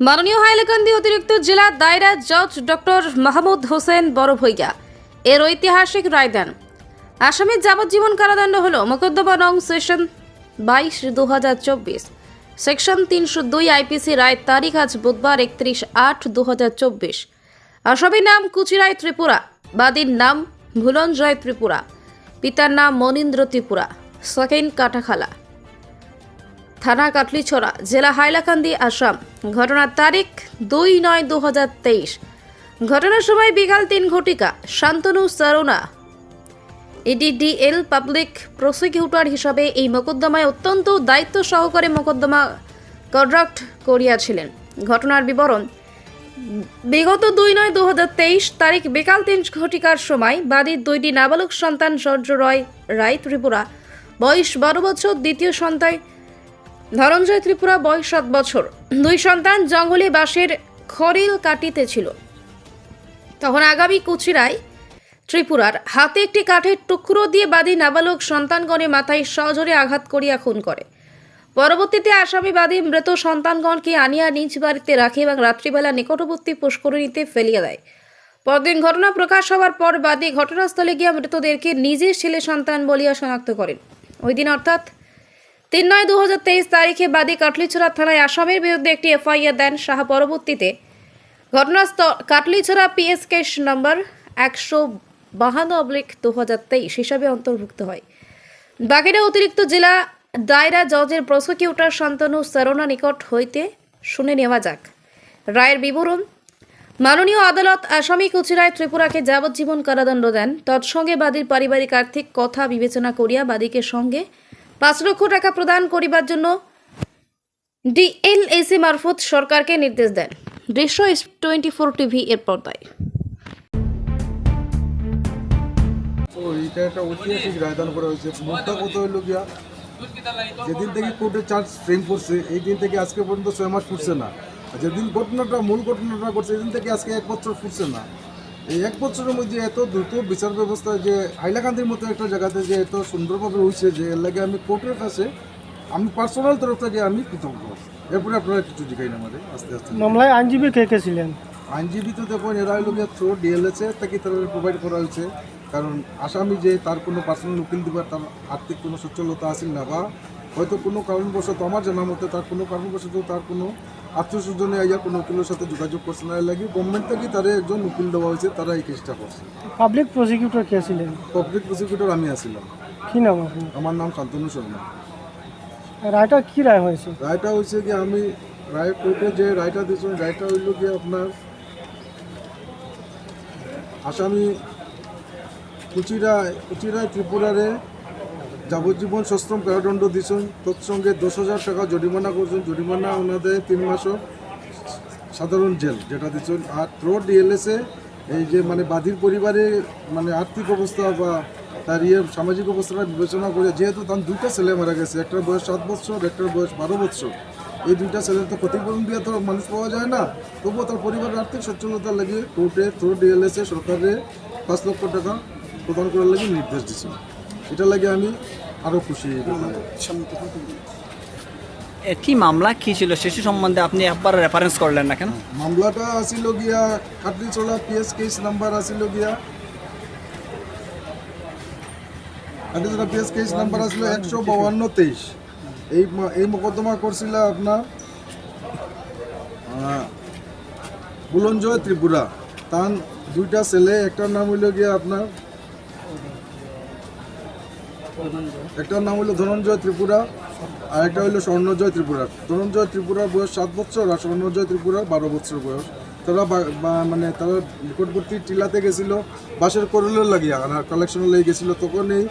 মাননীয় হাইলাকান্দি অতিরিক্ত জেলা দায়রা জজ ডক্টর মাহমুদ হোসেন বড় বড়ভৈয়া এর ঐতিহাসিক রায় দেন। আসামের যাবজ্জীবন কারাদণ্ড হল মোকদ্দমা নং সেশন বাইশ দু হাজার চব্বিশ। সেকশন তিনশো দুই আইপিসি রায় তারিখ আজ বুধবার একত্রিশ আট দু হাজার চব্বিশ। আসামির নাম কুচিরায় ত্রিপুরা, বাদীর নাম ভুলঞ্জয় ত্রিপুরা, পিতার নাম মনীন্দ্র ত্রিপুরা, সেকেন্ড কাটাখালা। থানা কাটলিছড়া, জেলা হাইলাকান্দি, আসাম। ঘটনার তারিখ দুই নয় দু ঘটনার সময় বিকাল তিন ঘটিকা, শান্তনু সারোনা। ইডিডিএল পাবলিক প্রসিকিউটর হিসাবে এই মোকদ্দমায় অত্যন্ত দায়িত্ব সহকারে মোকদ্দমা কন্ডাক্ট করিয়াছিলেন। ঘটনার বিবরণ, বিগত দুই নয় দু তারিখ বিকাল তিন ঘটিকার সময় বাদীর দুইটি নাবালক সন্তান সর্য রয়, রায় ত্রিপুরা, বয়স বারো বছর, দ্বিতীয় সন্তান ধনঞ্জয় ত্রিপুরা বয়স সাত বছর। দুই সন্তান জঙ্গলে বাঁশের খরিল কাটিতেছিল তখন আগামী কুচিরায় ত্রিপুরার হাতে একটি কাঠের টুকরো দিয়ে বাদী নাবালক সন্তানগণের মাথায় সজোরে আঘাত করিয়া খুন করে। পরবর্তীতে আসামি বাদী মৃত সন্তানগণকে আনিয়া নিজ বাড়িতে রাখে এবং রাত্রিবেলা নিকটবর্তী পুষ্করিণীতে ফেলিয়া দেয়। পরদিন ঘটনা প্রকাশ হওয়ার পর বাদী ঘটনাস্থলে গিয়া মৃতদেরকে নিজের ছেলে সন্তান বলিয়া শনাক্ত করেন। ওই দিন অর্থাৎ তিন নয় দু তারিখে বাদী কাটলিছড়া থানায় আসামের বিরুদ্ধে একটি এফআইআর দেন সাহা পরবর্তীতে। ঘটনাস্থল কাটলিছড়া পিএস কেস নম্বর একশো বাহান্ন অবলিক দু হাজার তেইশ হিসাবে অন্তর্ভুক্ত হয়। বাকিরা অতিরিক্ত জেলা দায়রা জজের প্রসিকিউটর শান্তনু সারোনা নিকট হইতে শুনে নেওয়া যাক। রায়ের বিবরণ, মাননীয় আদালত আসামি কুচিরায় ত্রিপুরাকে যাবজ্জীবন কারাদণ্ড দেন। তৎসঙ্গে বাদীর পারিবারিক আর্থিক কথা বিবেচনা করিয়া বাদীকে সঙ্গে পাঁচ লক্ষ টাকা প্রদান করিবার জন্য ডিএলএসি মারফত সরকারকে নির্দেশ দেন। দৃশ্য টোয়েন্টি ফোর টিভি এর পর্দায়। একটা করা হয়েছে। কত গিয়া? যেদিন থেকে কোর্টে চার্জ ফ্রেম করছে এই দিন থেকে আজকে পর্যন্ত ছয় মাস ফুটছে না। যেদিন ঘটনাটা, মূল ঘটনাটা করছে সেদিন থেকে আজকে এক বছর ফুটছে না। এই এক বছরের মধ্যে এত দ্রুত বিচার ব্যবস্থা যে হাইলাকান্দির মতো একটা জায়গাতে যে এত সুন্দরভাবে হয়েছে যে এর লাগে আমি কোর্টের কাছে আমি পার্সোনাল তরফ থেকে আমি কৃতজ্ঞ। এরপরে আপনারা কিছু জিজ্ঞাই না আমাদের আস্তে আস্তে। মামলায় আইনজীবী কে কে ছিলেন? আইনজীবী তো দেখুন এরা হলো গিয়ে থ্রো ডিএলএসে তাকে তারা প্রোভাইড করা হয়েছে। কারণ আসামি যে তার কোনো পার্সোনাল উকিল দিবার তার আর্থিক কোনো সচ্ছলতা আসেন না বা হয়তো কোনো কারণবশত আমার জানা মতে তার কোনো কারণবশত তার কোনো আত্মীয় স্বজনে আইয়া কোনো উকিলের সাথে যোগাযোগ করছে না। লাগে গভর্নমেন্ট থেকে তারা একজন উকিল দেওয়া হয়েছে তারা এই কেসটা করছে। পাবলিক প্রসিকিউটর কে ছিলেন? পাবলিক প্রসিকিউটর আমি আসছিলাম কি নাম আপনার? আমার নাম শান্তনু শর্মা। রায়টা কি রায় হয়েছে? রায়টা হয়েছে যে আমি রায় কোর্টে যে রায়টা দিয়েছেন রায়টা হইল কি আপনার আসামি কুচিরায় কুচিরায় ত্রিপুরারে যাবজ্জীবন সশ্রম কারাদণ্ড দিয়েছেন তৎসঙ্গে দশ হাজার টাকা জরিমানা করছেন। জরিমানা ওনাদের তিন মাসও সাধারণ জেল যেটা দিচ্ছেন আর থ্রো ডিএলএসে এই যে মানে বাদীর পরিবারে মানে আর্থিক অবস্থা বা তার ইয়ে সামাজিক অবস্থাটা বিবেচনা করে যেহেতু তার দুইটা ছেলে মারা গেছে, একটার বয়স সাত বছর, একটার বয়স বারো বছর। এই দুইটা ছেলের তো ক্ষতিপূরণ দিয়ে তো মানুষ পাওয়া যায় না। তবুও তার পরিবারের আর্থিক সচ্ছলতা লাগে কোর্টে থ্রো ডিএলএসে সরকারে পাঁচ লক্ষ টাকা প্রদান করার লাগে নির্দেশ দিচ্ছে এটা লাগে আমি আরও খুশি কি মামলা? কি ছিল? শিশু সম্বন্ধে আপনি একবার রেফারেন্স করলেন না কেন? মামলাটা আসিল গিয়া কাটলিচলা পিএস কেস নাম্বার আসিল গিয়া। কাটলিচলা পিএস কেস নাম্বার আসিল একশো বাউান্ন তেইশ। এই এই মোকদ্দমা করছিল আপনার বুলঞ্জয় ত্রিপুরা। তার দুইটা ছেলে একটার নাম হইল গিয়া আপনার একটার নাম হলো ধনঞ্জয় ত্রিপুরা, আর একটা হলো স্বর্ণজয় ত্রিপুরা। ধনঞ্জয় ত্রিপুরার বয়স সাত বছর আর স্বর্ণজয় ত্রিপুরার বারো বছর বয়স। তারা মানে তারা নিকটবর্তী টিলাতে গেছিল বাসের করলে লাগিয়া কালেকশনে লেগে গেছিল তখন এই